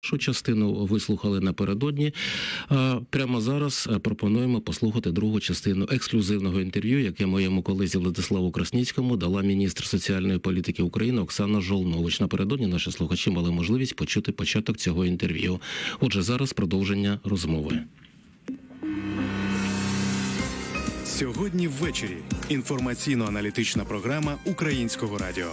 Першу частину вислухали напередодні. Прямо зараз е, пропонуємо послухати другу частину ексклюзивного інтерв'ю, яке моєму колезі Владиславу Красніцькому дала міністр соціальної політики України Оксана Жолнович. Напередодні наші слухачі мали можливість почути початок цього інтерв'ю. Отже, зараз продовження розмови. Сьогодні ввечері інформаційно-аналітична програма Українського радіо.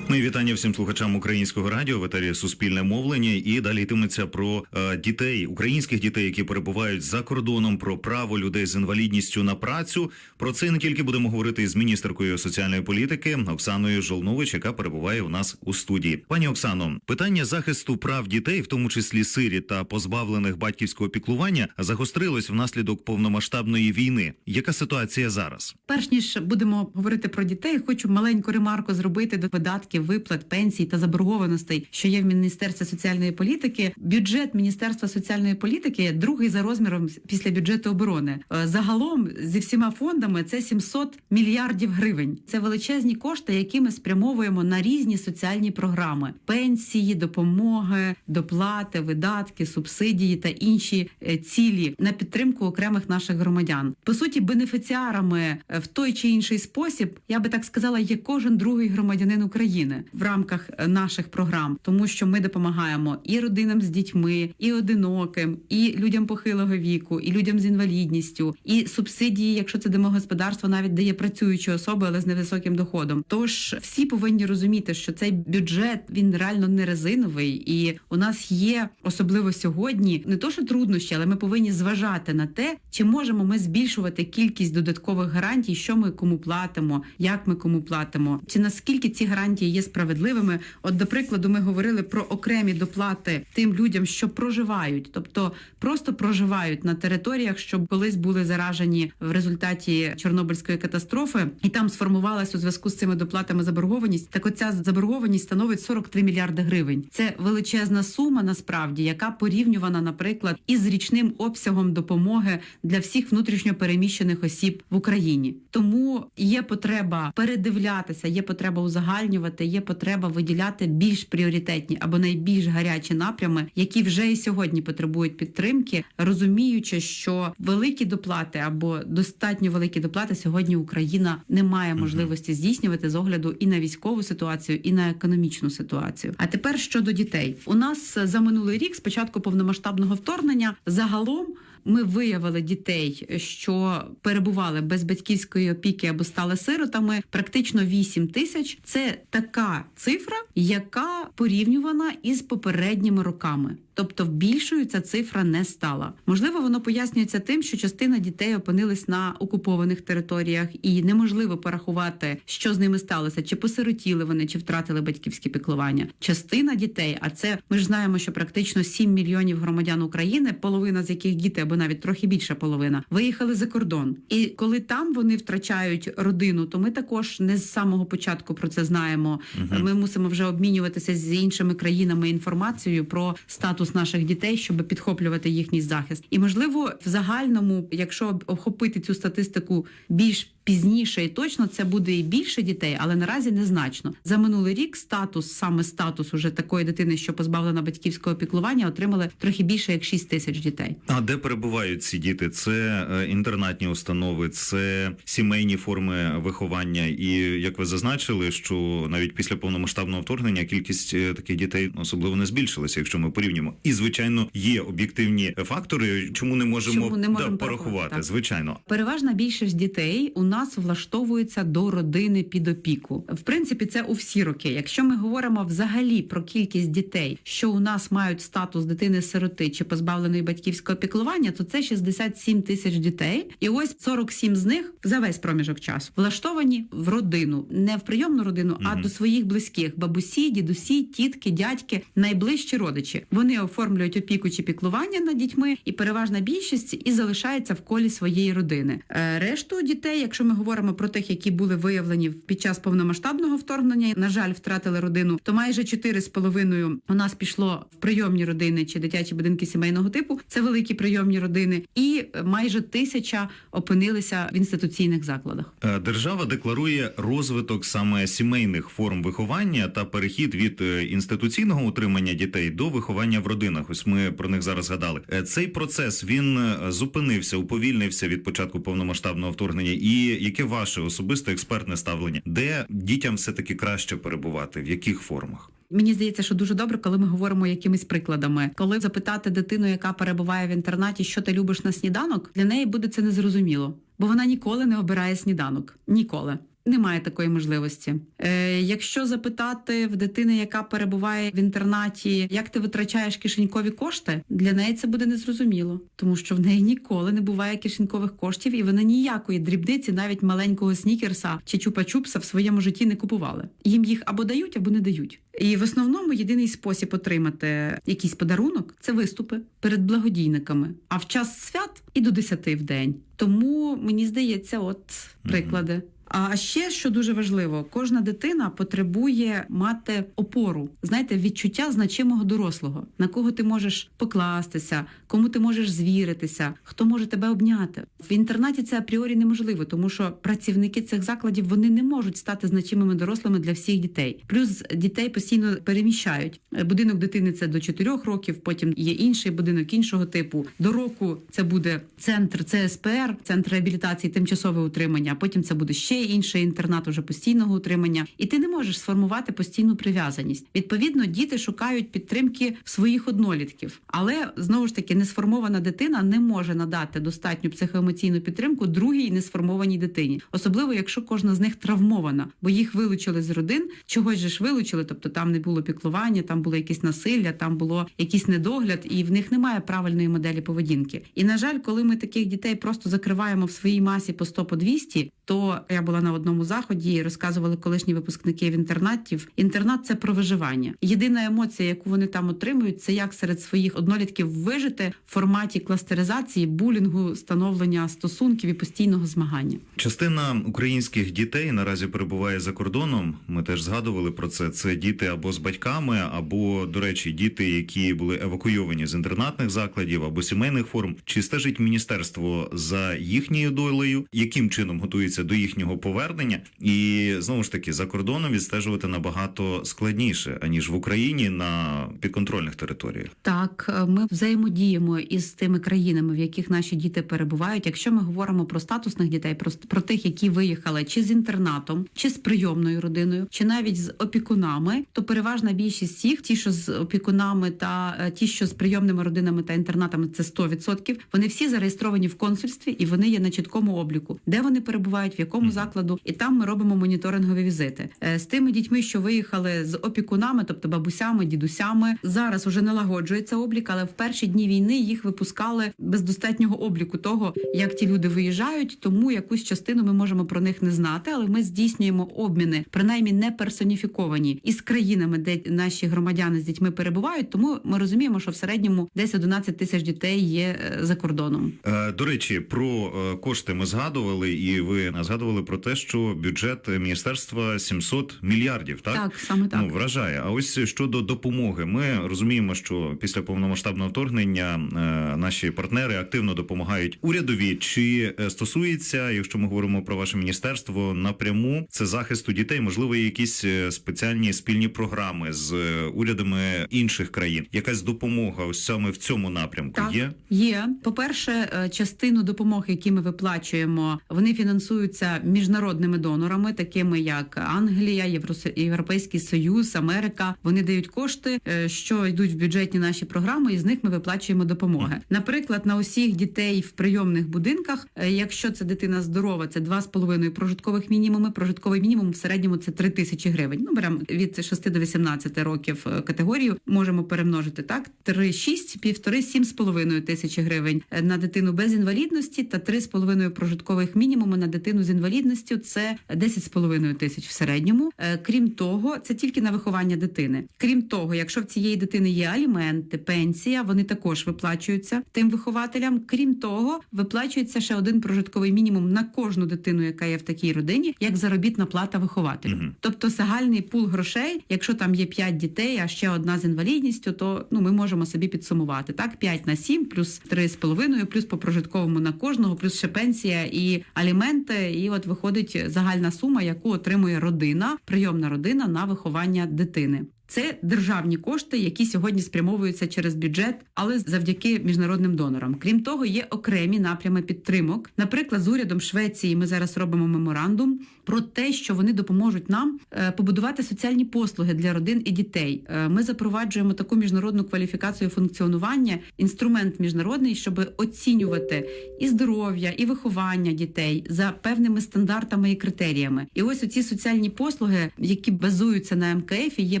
Мої вітання всім слухачам українського радіо в етері Суспільне мовлення. І далі йтиметься про е, дітей, українських дітей, які перебувають за кордоном, про право людей з інвалідністю на працю. Про це не тільки будемо говорити з міністеркою соціальної політики Оксаною Жолнович, яка перебуває у нас у студії. Пані Оксано, питання захисту прав дітей, в тому числі сирі та позбавлених батьківського піклування, загострилось внаслідок повномасштабної війни. Яка ситуація зараз? Перш ніж будемо говорити про дітей, хочу маленьку ремарку зробити до видатків, виплат, пенсій та заборгованостей, що є в Міністерстві соціальної політики. Бюджет Міністерства соціальної політики другий за розміром після бюджету оборони. Е, Загалом зі всіма фондами це 700 мільярдів гривень. Це величезні кошти, які ми спрямовуємо на різні соціальні програми: пенсії, допомоги, доплати, видатки, субсидії та інші е, цілі на підтримку окремих наших громадян. По суті, бенефіціарами е, в той чи інший спосіб, я би так сказала, є кожен другий громадянин України в рамках е, наших програм, тому що ми допомагаємо і родинам з дітьми, і одиноким, і людям похилого віку, і людям з інвалідністю, і субсидії, якщо це домогосподарство, навіть дає працюючі особи, але з невисоким доходом. Тож всі повинні розуміти, що цей бюджет він реально не резиновий, і у нас є особливо сьогодні не то, що труднощі, але ми повинні зважати на те, чи можемо ми збільшувати кількість додаткових гарантій, що ми кому платимо, як ми кому платимо, чи наскільки ці гарантії є справедливими. От, до прикладу, ми говорили про окремі доплати тим людям, що проживають, тобто просто проживають на територіях, що колись були заражені в результаті Чорнобильської катастрофи, і там сформувалась у зв'язку з цими доплатами заборгованість. Так оця заборгованість становить 43 мільярди гривень. Це величезна сума, насправді, яка порівнювана, наприклад, із річним обсягом допомоги для всіх внутрішньо переміщених осіб в Україні. Тому є потреба передивлятися, є потреба узагальнювати, є потреба виділяти більш пріоритетні або найбільш гарячі напрями, які вже і сьогодні потребують підтримки, розуміючи, що великі доплати або достатньо великі доплати сьогодні Україна не має можливості здійснювати з огляду і на військову ситуацію, і на економічну ситуацію. А тепер щодо дітей, у нас за минулий рік, з початку повномасштабного вторгнення, загалом. Ми виявили дітей, що перебували без батьківської опіки або стали сиротами. Практично 8 тисяч. Це така цифра, яка порівнювана із попередніми роками. Тобто більшою ця цифра не стала. Можливо, воно пояснюється тим, що частина дітей опинились на окупованих територіях, і неможливо порахувати, що з ними сталося, чи посиротіли вони, чи втратили батьківське піклування. Частина дітей, а це ми ж знаємо, що практично 7 мільйонів громадян України, половина з яких діти, або навіть трохи більша половина, виїхали за кордон. І коли там вони втрачають родину, то ми також не з самого початку про це знаємо. Ми мусимо вже обмінюватися з іншими країнами інформацією про статус наших дітей, щоб підхоплювати їхній захист. І можливо, в загальному, якщо охопити цю статистику більш пізніше і точно це буде і більше дітей, але наразі незначно. За минулий рік статус, саме статус уже такої дитини, що позбавлена батьківського піклування, отримали трохи більше як 6 тисяч дітей. А де перебувають ці діти? Це е, інтернатні установи, це сімейні форми виховання. І як ви зазначили, що навіть після повномасштабного вторгнення кількість е, таких дітей особливо не збільшилася, якщо ми порівнюємо. І звичайно, є об'єктивні фактори, чому не можемо, Чому не можемо да, порахувати. порахувати, так. Звичайно, Переважна більшість дітей у нас влаштовується до родини під опіку. В принципі, це у всі роки. Якщо ми говоримо взагалі про кількість дітей, що у нас мають статус дитини-сироти чи позбавленої батьківського піклування, то це 67 тисяч дітей, і ось 47 з них за весь проміжок часу влаштовані в родину, не в прийомну родину, а Мгм. до своїх близьких бабусі, дідусі, тітки, дядьки, найближчі родичі. Вони оформлюють опіку чи піклування над дітьми, і переважна більшість і залишається в колі своєї родини. Е, Решту дітей, якщо ми говоримо про тих, які були виявлені під час повномасштабного вторгнення, на жаль, втратили родину, то майже 4,5 у нас пішло в прийомні родини чи дитячі будинки сімейного типу. Це великі прийомні родини, і майже тисяча опинилися в інституційних закладах. Е, Держава декларує розвиток саме сімейних форм виховання та перехід від е, інституційного утримання дітей до виховання в родинах. Ось ми про них зараз згадали. Е, Цей процес він е, зупинився, уповільнився від початку повномасштабного вторгнення. І яке ваше особисте експертне ставлення, де дітям все таки краще перебувати, в яких формах? Мені здається, що дуже добре, коли ми говоримо якимись прикладами. Коли запитати дитину, яка перебуває в інтернаті, що ти любиш на сніданок, для неї буде це незрозуміло, бо вона ніколи не обирає сніданок. Ніколи. Немає такої можливості. Е, якщо запитати в дитини, яка перебуває в інтернаті, як ти витрачаєш кишенькові кошти, для неї це буде незрозуміло, тому що в неї ніколи не буває кишенькових коштів, і вона ніякої дрібниці, навіть маленького снікерса чи чупа-чупса в своєму житті не купували. Їм їх або дають, або не дають. І в основному єдиний спосіб отримати якийсь подарунок це виступи перед благодійниками. А в час свят і до 10 в день. Тому мені здається, от приклади. А ще що дуже важливо, кожна дитина потребує мати опору, знаєте, відчуття значимого дорослого, на кого ти можеш покластися, кому ти можеш звіритися, хто може тебе обняти. В інтернаті це апріорі неможливо, тому що працівники цих закладів вони не можуть стати значимими дорослими для всіх дітей. Плюс дітей постійно переміщають. Будинок дитини це до 4 років, потім є інший будинок іншого типу. До року це буде центр ЦСПР, центр реабілітації, тимчасове утримання. Потім це буде ще інший інтернат уже постійного утримання. І ти не можеш сформувати постійну прив'язаність. Відповідно, діти шукають підтримки своїх однолітків, але знову ж таки несформована дитина не може надати достатню психоемоційну підтримку другій несформованій дитині, особливо якщо кожна з них травмована, бо їх вилучили з родин, чогось же ж вилучили, тобто там не було піклування, там було якесь насилля, там було якийсь недогляд, і в них немає правильної моделі поведінки. І на жаль, коли ми таких дітей просто закриваємо в своїй масі по 100 по 200, то я була на одному заході і розказували колишні випускники в інтернатів. Інтернат це про виживання. Єдина емоція, яку вони там отримують, це як серед своїх однолітків вижити в форматі кластеризації, булінгу, становлення стосунків і постійного змагання. Частина українських дітей наразі перебуває за кордоном. Ми теж згадували про це. Це діти або з батьками, або, до речі, діти, які були евакуйовані з інтернатних закладів або сімейних форм. Чи стежить міністерство за їхньою долею? Яким чином готується до їхнього повернення? І знову ж таки за кордоном відстежувати набагато складніше аніж в Україні на підконтрольних територіях. Так, е, ми взаємодіємо із тими країнами, в яких наші діти перебувають. Якщо ми говоримо про статусних дітей, про, про тих, які виїхали чи з інтернатом, чи з прийомною родиною, чи навіть з опікунами, то переважна більшість всіх, ті, що з опікунами, та е, ті, що з прийомними родинами та інтернатами, це 100%, Вони всі зареєстровані в консульстві і вони є на чіткому обліку, де вони перебувають, в якому закладу, і там ми робимо моніторингові візити Е, з тими дітьми, що виїхали з опікунами, тобто бабусями, дідусями. Зараз уже налагоджується облік, але в перші дні війни їх випускали без достатнього обліку того, як ті люди виїжджають. Тому якусь частину ми можемо про них не знати, але ми здійснюємо обміни, принаймні не персоніфіковані із країнами, де наші громадяни з дітьми перебувають. Тому ми розуміємо, що в середньому десь 11 тисяч дітей є е, за кордоном. Е, До речі, про кошти ми згадували, і ви згадували про те, що бюджет міністерства 700 мільярдів. Так, Так, саме так. Ну, вражає. А ось щодо допомоги, ми розуміємо, що після повномасштабного вторгнення е, наші партнери активно допомагають урядові. Чи е, стосується, якщо ми говоримо про ваше міністерство, напряму це захисту дітей? Можливо, якісь е, спеціальні спільні програми з урядами інших країн? Якась допомога ось саме в цьому напрямку Так, є? Є по-перше, е, частину допомоги, які ми виплачуємо, вони фінансуються міжнародними донорами, такими як Англія, Єврос- Європейський Союз, Америка. Вони дають кошти, е, що йдуть в бюджетні наші програми, і з них ми виплачуємо допомоги. Наприклад, на усіх дітей в прийомних будинках, е, якщо це дитина здорова, це 2,5 прожиткових мінімуми. Прожитковий мінімум в середньому це 3 тисячі гривень. Ну беремо від 6 до 18 років е, категорію. Можемо перемножити так: 3, 6, півтори, 7,5 тисячі гривень на дитину без інвалідності та 3,5 прожиткових мінімуми на дитину з інвалідністю. Інвалідністю це 10,5 тисяч в середньому. Е, Крім того, це тільки на виховання дитини. Крім того, якщо в цієї дитини є аліменти, пенсія, вони також виплачуються тим вихователям. Крім того, виплачується ще один прожитковий мінімум на кожну дитину, яка є в такій родині, як заробітна плата вихователю. Мгм. Тобто загальний пул грошей, якщо там є 5 дітей, а ще одна з інвалідністю, то ну ми можемо собі підсумувати так: 5 на 7, плюс 3,5, плюс по прожитковому на кожного, плюс ще пенсія і аліменти. І от виходить загальна сума, яку отримує родина, прийомна родина на виховання дитини. Це державні кошти, які сьогодні спрямовуються через бюджет, але завдяки міжнародним донорам. Крім того, є окремі напрями підтримок. Наприклад, з урядом Швеції ми зараз робимо меморандум про те, що вони допоможуть нам е, побудувати соціальні послуги для родин і дітей. Е, Ми запроваджуємо таку міжнародну кваліфікацію функціонування, інструмент міжнародний, щоб оцінювати і здоров'я, і виховання дітей за певними стандартами і критеріями. І ось оці соціальні послуги, які базуються на МКФ, є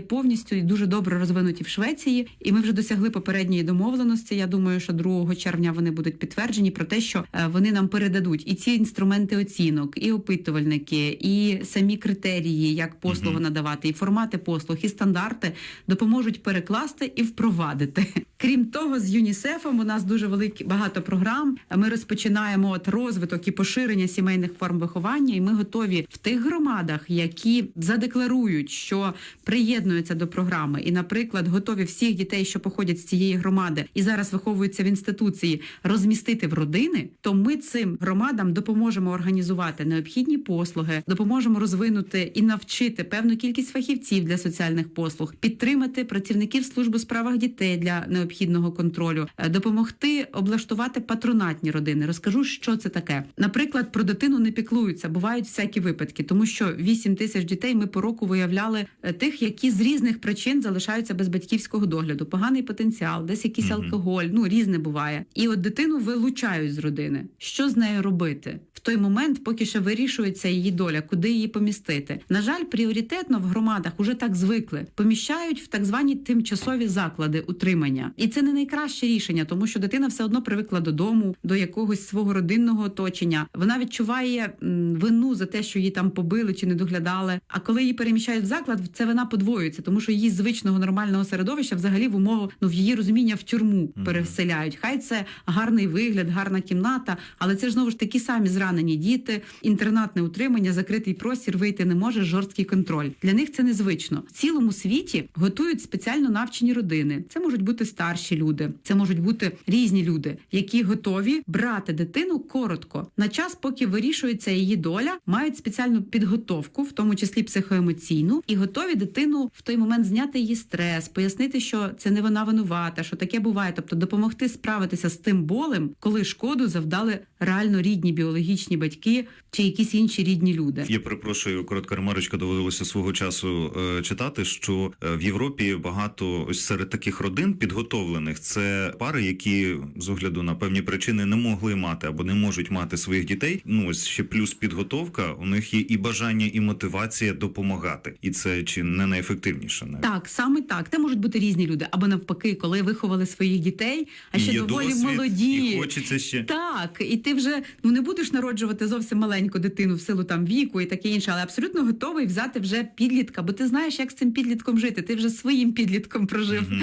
повністю і дуже добре розвинуті в Швеції. І ми вже досягли попередньої домовленості. Я думаю, що 2 червня вони будуть підтверджені про те, що е, вони нам передадуть і ці інструменти оцінок, і опитувальники, і самі критерії, як послугу Мгм. надавати, і формати послуг, і стандарти допоможуть перекласти і впровадити. Крім того, з ЮНІСЕФом у нас дуже великі багато програм. Ми розпочинаємо от розвиток і поширення сімейних форм виховання, і ми готові в тих громадах, які задекларують, що приєднуються до програми, і, наприклад, готові всіх дітей, що походять з цієї громади, і зараз виховуються в інституції, розмістити в родини. То ми цим громадам допоможемо організувати необхідні послуги, допоможемо розвинути і навчити певну кількість фахівців для соціальних послуг, підтримати працівників служби у справах дітей для необхідного контролю, е, допомогти облаштувати патронатні родини. Розкажу, що це таке. Наприклад, про дитину не піклуються, бувають всякі випадки, тому що 8 тисяч дітей ми по року виявляли е, тих, які з різних причин залишаються без батьківського догляду. Поганий потенціал, десь якийсь алкоголь, ну різне буває. І от дитину вилучають з родини. Що з нею робити? В той момент, поки ще вирішується її доля, куди її помістити. На жаль, пріоритетно в громадах уже так звикли. Поміщають в так звані тимчасові заклади утримання, і це не найкраще рішення, тому що дитина все одно привикла додому, до якогось свого родинного оточення. Вона відчуває вину за те, що її там побили чи не доглядали. А коли її переміщають в заклад, це вина подвоюється, тому що її звичного нормального середовища взагалі в умову ну в її розуміння в тюрму переселяють. Хай це гарний вигляд, гарна кімната, але це ж знову ж такі самі зранені діти, інтернатне утримання, закритий простір, вийти не може, жорсткий контроль. Для них це незвично. В цілому світі готують спеціально навчені родини. Це можуть бути старші люди, це можуть бути різні люди, які готові брати дитину коротко на час, поки вирішується її доля, мають спеціальну підготовку, в тому числі психоемоційну, і готові дитину в той момент зняти її стрес, пояснити, що це не вона винувата, що таке буває, тобто допомогти справитися з тим болем, коли шкоду завдали реально рідні біологічні батьки чи якісь інші рідні люди. Я перепрошую, коротка ремарочка доводилося свого часу е, читати, що е, в Європі багато ось серед таких родин підготовлених це пари, які з огляду на певні причини не могли мати або не можуть мати своїх дітей. Ну ось ще плюс підготовка. У них є і бажання, і мотивація допомагати, і це чи не найефективніше навіть. Так, саме так. Це можуть бути різні люди, або навпаки, коли виховали своїх дітей, а ще є доволі досвід, молоді. і хочеться ще. Так, і ти вже ну не будеш народжувати зовсім маленьку дитину в силу там віку і таке інше, але абсолютно готовий взяти вже підлітка, бо ти знаєш, як з цим підлітком жити. Ти вже своїм підлітком прожив Мгм.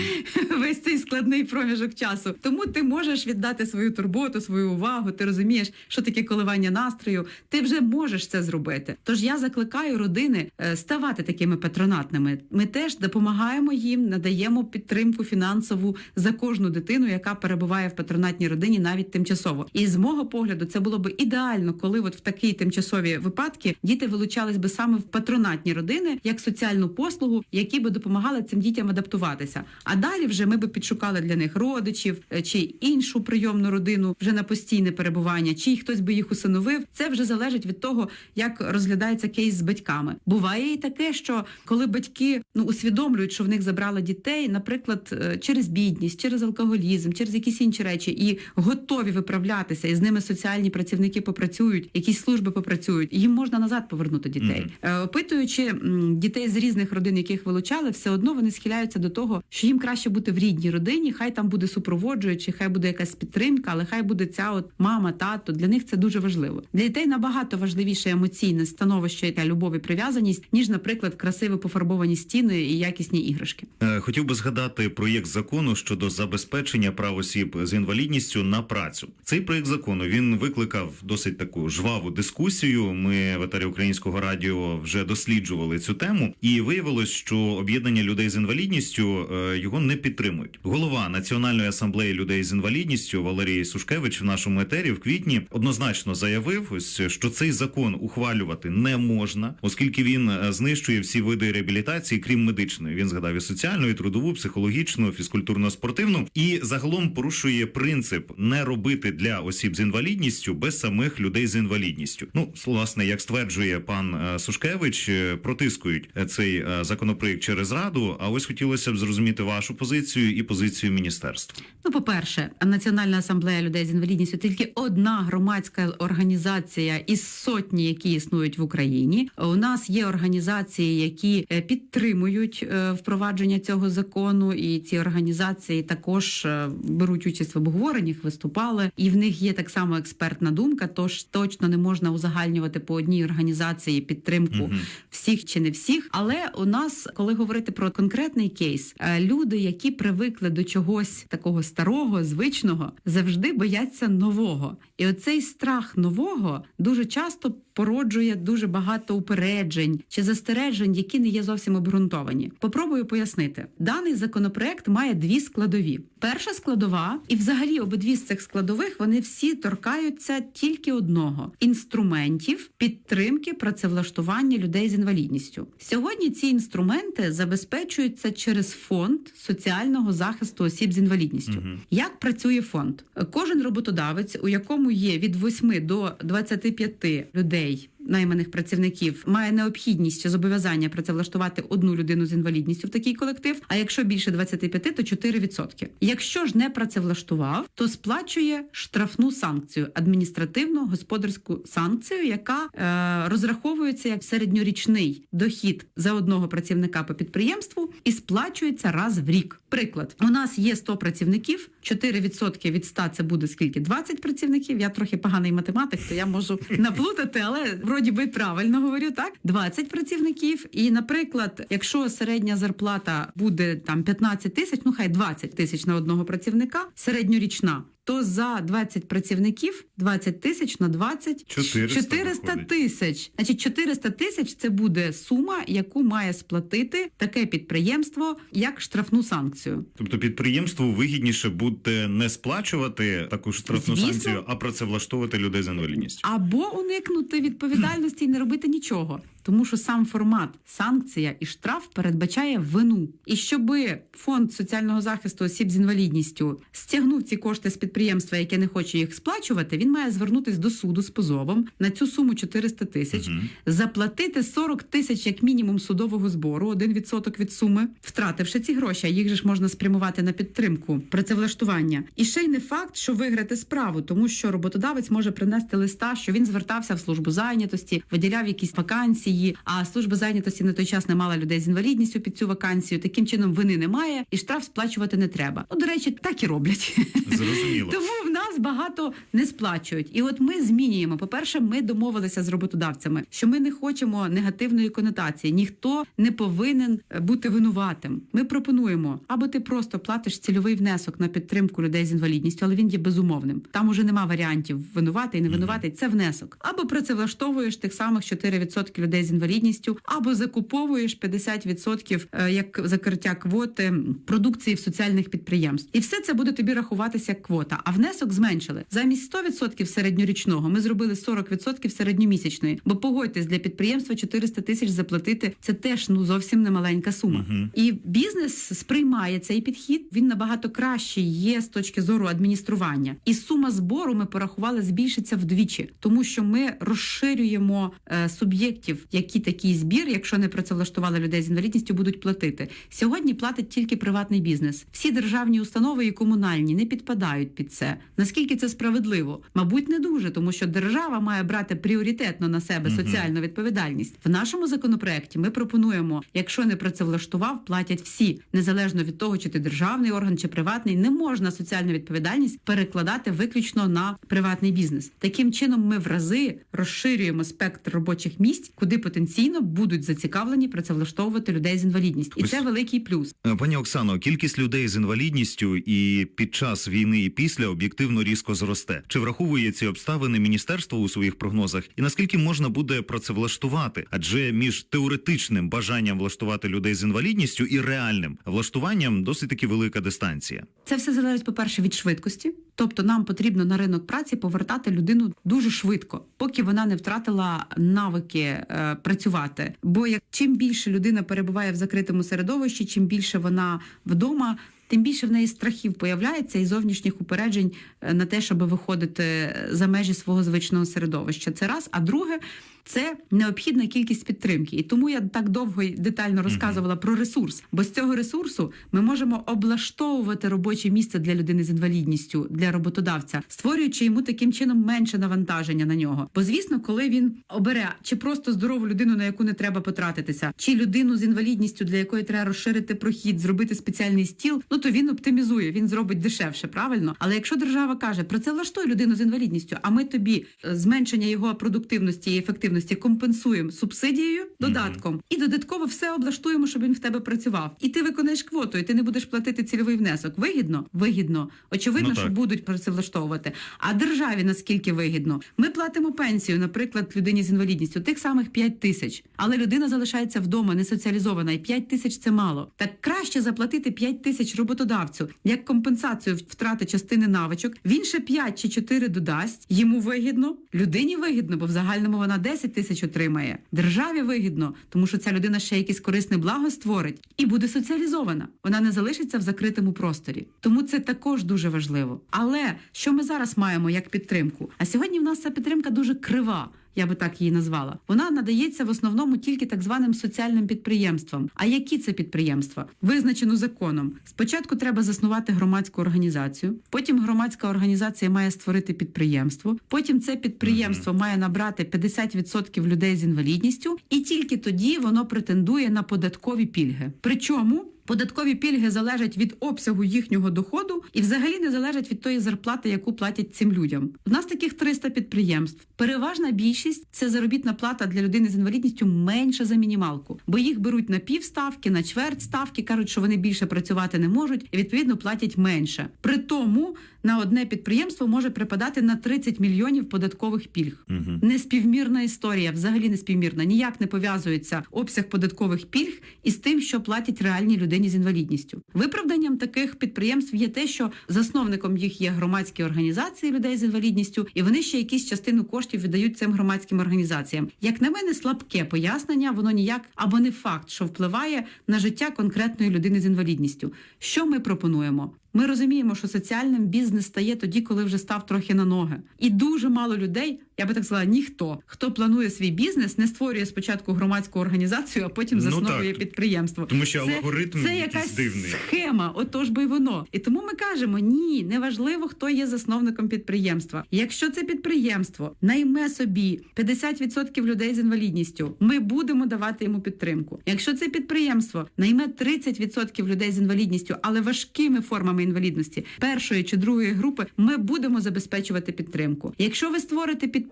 весь цей складний проміжок часу. Тому ти можеш віддати свою турботу, свою увагу. Ти розумієш, що таке коливання настрою. Ти вже можеш це зробити. Тож я закликаю родини е, ставати такими патронатними. Ми теж допомагаємо їм, надаємо підтримку фінансову за кожну дитину, яка перебуває в патронатній родині, навіть тимчасово. І з мого погляду, це було би ідеально, коли от в такі тимчасові випадки діти вилучались би саме в патронатні родини як соціальну послугу, які би допомагали цим дітям адаптуватися. А далі вже ми би підшукали для них родичів е, чи іншу прийомну родину вже на постійне перебування, чи хтось би їх усиновив. Це вже залежить від того, як розглядається кейс з батьками. Буває і таке, що коли батьки ну усвідомлюють, що в них забрали дітей, наприклад, е, через бідність, через алкоголізм, через якісь інші речі, і готові виправлятися і з ними соціальні працівники попрацюють, якісь служби попрацюють, їм можна назад повернути дітей. Е, Опитуючи дітей з різних родин, яких вилучали, все одно вони схиляються до того, що їм краще бути в рідній родині. Хай там буде супроводжуючий, хай буде якась підтримка, але хай буде ця от мама, тато. Для них це дуже важливо. Для дітей набагато важливіше емоційне становище та любов і прив'язаність, ніж, наприклад, красиво пофарбовані стіни і якісні іграшки. Е, Хотів би згадати проєкт закону щодо забезпечення прав осіб з інвалідністю на працю. Цей проєкт закону він викликав досить таку жваву дискусію. Ми в етері українського радіо вже досліджували цю тему, і виявилось, що об'єднання людей з інвалідністю е, його не підтримують. Голова Національної асамблеї людей з інвалідністю Валерій Сушкевич в нашому етері в квітні однозначно заявив, ось що цей закон ухвалювати не можна, оскільки він е, знищує всі види реабілітації, крім медичної. Він згадав і соціальну, і трудову, психологічну, фізкультурно-спортивну, і загалом порушує принцип не робити для осіб з інвалідністю без самих людей з інвалідністю. Ну, власне, як стверджує пан е, Сушкевич, е, протискують е, цей законопроект через раду. А ось хотілося б зрозуміти вашу позицію і позицію міністерства. Ну, по-перше, Національна асамблея людей з інвалідністю тільки одна громадська організація із сотні, які існують в Україні. У нас є організації, які підтримують впровадження цього закону, і ці організації також беруть участь в обговореннях, виступали, і в них є так само експертна думка. Тож точно не можна узагальнювати по одній організації підтримку угу. всіх чи не всіх. Але у нас, коли говорити про конкретний кейс, е, люди, які привикли до чогось такого старого, звичного, завжди бояться нового. І оцей страх нового дуже часто породжує дуже багато упереджень чи застережень, які не є зовсім обґрунтовані. Попробую пояснити. Даний законопроект має дві складові. Перша складова, і взагалі обидві з цих складових вони всі торкаються тільки одного інструментів підтримки працевлаштування людей з інвалідністю. Сьогодні ці інструменти забезпечуються через фонд соціального захисту осіб з інвалідністю. Мгм. Як працює фонд? Кожен роботодавець, у якому є від 8 до 25 людей. Найманих працівників має необхідність зобов'язання працевлаштувати одну людину з інвалідністю в такий колектив. А якщо більше 25, то 4%. Якщо ж не працевлаштував, то сплачує штрафну санкцію адміністративну господарську санкцію, яка е, розраховується як середньорічний дохід за одного працівника по підприємству і сплачується раз в рік. Приклад, у нас є 100 працівників, 4% від 100 – це буде скільки? 20 працівників. Я трохи поганий математик, то я можу наплутати, але вроді би правильно говорю, так? 20 працівників. І, наприклад, якщо середня зарплата буде там 15 тисяч, ну хай 20 тисяч на одного працівника, середньорічна. То за 20 працівників 20 тисяч на 20 400 400 тисяч. Значить, 400 тисяч це буде сума, яку має сплатити таке підприємство як штрафну санкцію. Тобто підприємству вигідніше буде не сплачувати таку штрафну Звісно. санкцію, а працевлаштовувати людей з інвалідністю. Або уникнути відповідальності і не робити нічого. Тому що сам формат санкція і штраф передбачає вину. І щоби фонд соціального захисту осіб з інвалідністю стягнув ці кошти з підприємства, яке не хоче їх сплачувати, він має звернутись до суду з позовом на цю суму 400 тисяч, Мгм. заплатити 40 тисяч як мінімум судового збору, 1% від суми, втративши ці гроші, а їх же ж можна спрямувати на підтримку працевлаштування. І ще й не факт, що виграти справу, тому що роботодавець може принести листа, що він звертався в службу зайнятості, виділяв якісь вакансії. А служба зайнятості на той час не мала людей з інвалідністю під цю вакансію. Таким чином вини немає, і штраф сплачувати не треба. Ну, до речі, так і роблять. Зрозуміло. Тому в нас багато не сплачують. І от ми змінюємо. По-перше, ми домовилися з роботодавцями, що ми не хочемо негативної конотації. Ніхто не повинен е, бути винуватим. Ми пропонуємо, або ти просто платиш цільовий внесок на підтримку людей з інвалідністю, але він є безумовним. Там уже нема варіантів винуватий, не винуватий. Це внесок. Або працевлаштовуєш тих самих 4% людей з інвалідністю, або закуповуєш 50% е, як закриття квоти продукції в соціальних підприємств. І все це буде тобі рахуватися як квота. А внесок зменшили замість 100% середньорічного. Ми зробили 40% середньомісячної. Бо погодьтесь, для підприємства 400 тисяч заплатити це теж ну зовсім не маленька сума. Мгм. І бізнес сприймає цей підхід. Він набагато кращий є з точки зору адміністрування. І сума збору ми порахували збільшиться вдвічі, тому що ми розширюємо е, суб'єктів, які такий збір, якщо не працевлаштували людей з інвалідністю, будуть платити. Сьогодні платить тільки приватний бізнес. Всі державні установи і комунальні не підпадають під це. Наскільки це справедливо? Мабуть, не дуже, тому що держава має брати пріоритетно на себе соціальну відповідальність. В нашому законопроекті ми пропонуємо, якщо не працевлаштував, платять всі, незалежно від того, чи ти державний орган чи приватний, не можна соціальну відповідальність перекладати виключно на приватний бізнес. Таким чином, ми в рази розширюємо спектр робочих місць, куди потенційно будуть зацікавлені працевлаштовувати людей з інвалідністю, і це великий плюс. Е, Пані Оксано, кількість людей з інвалідністю і під час війни і після об'єктивно різко зросте. Чи враховує ці обставини міністерство у своїх прогнозах? І наскільки можна буде працевлаштувати? Адже між теоретичним бажанням влаштувати людей з інвалідністю і реальним влаштуванням досить таки велика дистанція. Це все залежить, по-перше, від швидкості. Тобто нам потрібно на ринок праці повертати людину дуже швидко, поки вона не втратила навики е, працювати. Бо як чим більше людина перебуває в закритому середовищі, чим більше вона вдома. Тим більше в неї страхів появляється і зовнішніх упереджень е, на те, щоб виходити за межі свого звичного середовища. Це раз. А друге, це необхідна кількість підтримки. І тому я так довго і детально розказувала про ресурс. Бо з цього ресурсу ми можемо облаштовувати робоче місце для людини з інвалідністю для роботодавця, створюючи йому таким чином менше навантаження на нього. Бо звісно, коли він обере чи просто здорову людину, на яку не треба потратитися, чи людину з інвалідністю, для якої треба розширити прохід, зробити спеціальний стіл, ну то він оптимізує, він зробить дешевше, правильно. Але якщо держава каже про це влаштуй людину з інвалідністю, а ми тобі е, зменшення його продуктивності і ефективності компенсуємо субсидією, додатком, і додатково все облаштуємо, щоб він в тебе працював. І ти виконаєш квоту, і ти не будеш платити цільовий внесок. Вигідно? Вигідно. Очевидно, Ну, що будуть працевлаштовувати. А державі наскільки вигідно? Ми платимо пенсію, наприклад, людині з інвалідністю, тих самих 5 тисяч. Але людина залишається вдома, не соціалізована, і 5 тисяч це мало. Так краще заплатити 5 тисяч роботодавцю як компенсацію втрати частини навичок. Він ще 5 чи 4 додасть. Йому вигідно, людині вигідно, бо в загальному вона 10 тисяч отримає. Державі вигідно, тому що ця людина ще якесь корисне благо створить і буде соціалізована. Вона не залишиться в закритому просторі. Тому це також дуже важливо. Але що ми зараз маємо як підтримку? А сьогодні в нас ця підтримка дуже крива. Я би так її назвала. Вона надається в основному тільки так званим соціальним підприємствам. А які це підприємства? Визначено законом. Спочатку треба заснувати громадську організацію, потім громадська організація має створити підприємство. Потім це підприємство має набрати 50% людей з інвалідністю, і тільки тоді воно претендує на податкові пільги. Причому Податкові пільги залежать від обсягу їхнього доходу і взагалі не залежать від тої зарплати, яку платять цим людям. У нас таких 300 підприємств. Переважна більшість це заробітна плата для людини з інвалідністю менша за мінімалку, бо їх беруть на півставки, на чверть ставки, кажуть, що вони більше працювати не можуть, і відповідно платять менше. При тому на одне підприємство може припадати на 30 мільйонів податкових пільг. Угу. Неспівмірна історія, взагалі неспівмірна. Ніяк не пов'язується обсяг податкових пільг із тим, що платять реальні людині з інвалідністю. Виправданням таких підприємств є те, що засновником їх є громадські організації людей з інвалідністю, і вони ще якісь частину коштів віддають цим громадським організаціям. Як на мене, слабке пояснення, воно ніяк або не факт, що впливає на життя конкретної людини з інвалідністю. Що ми пропонуємо? Ми розуміємо, що соціальним бізнес стає тоді, коли вже став трохи на ноги. І дуже мало людей, я би так сказала, ніхто, хто планує свій бізнес, не створює спочатку громадську організацію, а потім Ну, засновує так. підприємство. Тому що це, алгоритм це якась дивний. схема, отож би й воно. І тому ми кажемо: ні, неважливо, хто є засновником підприємства. Якщо це підприємство найме собі 50% людей з інвалідністю, ми будемо давати йому підтримку. Якщо це підприємство найме 30% людей з інвалідністю, але важкими формами інвалідності першої чи другої групи, ми будемо забезпечувати підтримку. Якщо ви створите підприємство,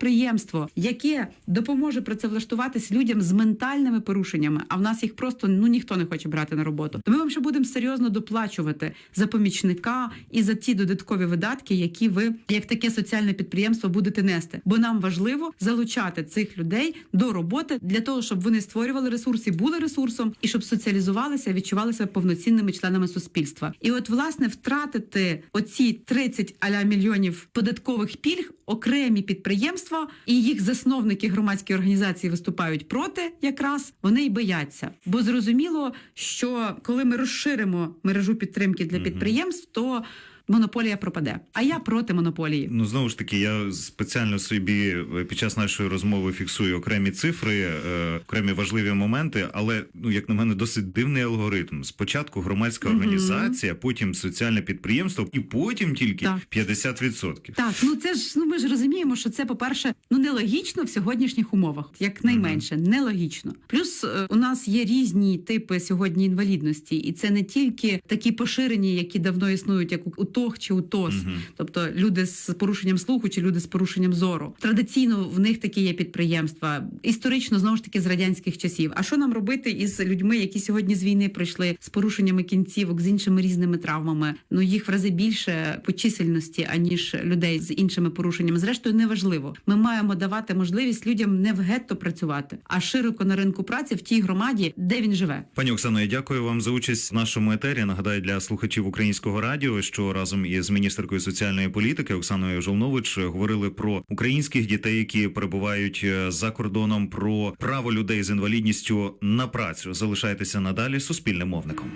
яке допоможе працевлаштуватись людям з ментальними порушеннями, а в нас їх просто ну ніхто не хоче брати на роботу, то ми вам ще будемо серйозно доплачувати за помічника і за ті додаткові видатки, які ви як таке соціальне підприємство будете нести. Бо нам важливо залучати цих людей до роботи для того, щоб вони створювали ресурс і були ресурсом, і щоб соціалізувалися, відчували себе повноцінними членами суспільства. І от власне втратити оці 30 аля мільйонів податкових пільг окремі підприємства і їх засновники громадські організації виступають проти, якраз вони й бояться. Бо зрозуміло, що коли ми розширимо мережу підтримки для підприємств, то монополія пропаде. А я проти монополії. Ну знову ж таки, я спеціально собі е, під час нашої розмови фіксую окремі цифри, е, окремі важливі моменти, але ну як на мене, досить дивний алгоритм. Спочатку громадська організація, потім соціальне підприємство, і потім тільки Так. 50%. Так, ну це ж ну ми ж розуміємо, що це, по-перше, ну нелогічно в сьогоднішніх умовах, як найменше, нелогічно. Плюс е, у нас є різні типи сьогодні інвалідності, і це не тільки такі поширені, які давно існують, як у- УТОГ чи УТОС, Мгм. тобто люди з порушенням слуху чи люди з порушенням зору. Традиційно в них такі є підприємства, історично знову ж таки з радянських часів. А що нам робити із людьми, які сьогодні з війни прийшли з порушеннями кінцівок, з іншими різними травмами? Ну їх в рази більше по чисельності, аніж людей з іншими порушеннями. Зрештою, неважливо. Ми маємо давати можливість людям не в гетто працювати, а широко на ринку праці в тій громаді, де він живе. Пані Оксано, я дякую вам за участь в нашому етері. Нагадаю для слухачів українського радіо, що разом із міністеркою соціальної політики Оксаною Жолнович говорили про українських дітей, які перебувають е, за кордоном, про право людей з інвалідністю на працю. Залишайтеся надалі суспільним мовником.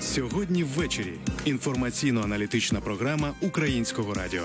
Сьогодні ввечері інформаційно-аналітична програма Українського радіо.